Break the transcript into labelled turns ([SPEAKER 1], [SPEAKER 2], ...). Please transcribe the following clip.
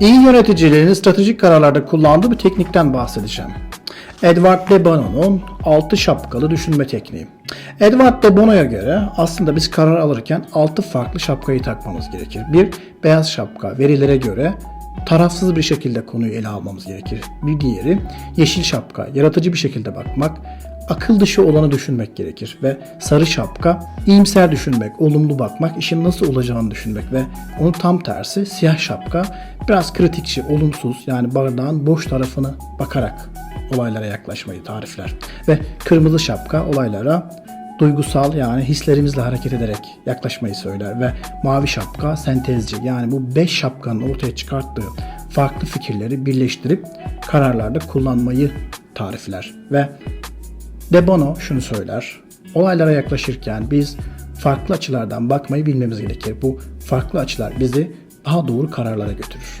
[SPEAKER 1] İyi yöneticilerin stratejik kararlarda kullandığı bir teknikten bahsedeceğim. Edward de Bono'nun altı şapkalı düşünme tekniği. Edward de Bono'ya göre aslında biz karar alırken altı farklı şapkayı takmamız gerekir. Bir, beyaz şapka verilere göre tarafsız bir şekilde konuyu ele almamız gerekir. Bir diğeri yeşil şapka, yaratıcı bir şekilde bakmak, akıl dışı olanı düşünmek gerekir ve sarı şapka iyimser düşünmek, olumlu bakmak, işin nasıl olacağını düşünmek ve onun tam tersi siyah şapka biraz kritikçi, olumsuz yani bardağın boş tarafını bakarak olaylara yaklaşmayı tarifler. Ve kırmızı şapka olaylara duygusal yani hislerimizle hareket ederek yaklaşmayı söyler ve mavi şapka sentezci yani bu beş şapkanın ortaya çıkarttığı farklı fikirleri birleştirip kararlarda kullanmayı tarifler ve De Bono şunu söyler. Olaylara yaklaşırken biz farklı açılardan bakmayı bilmemiz gerekir. Bu farklı açılar bizi daha doğru kararlara götürür.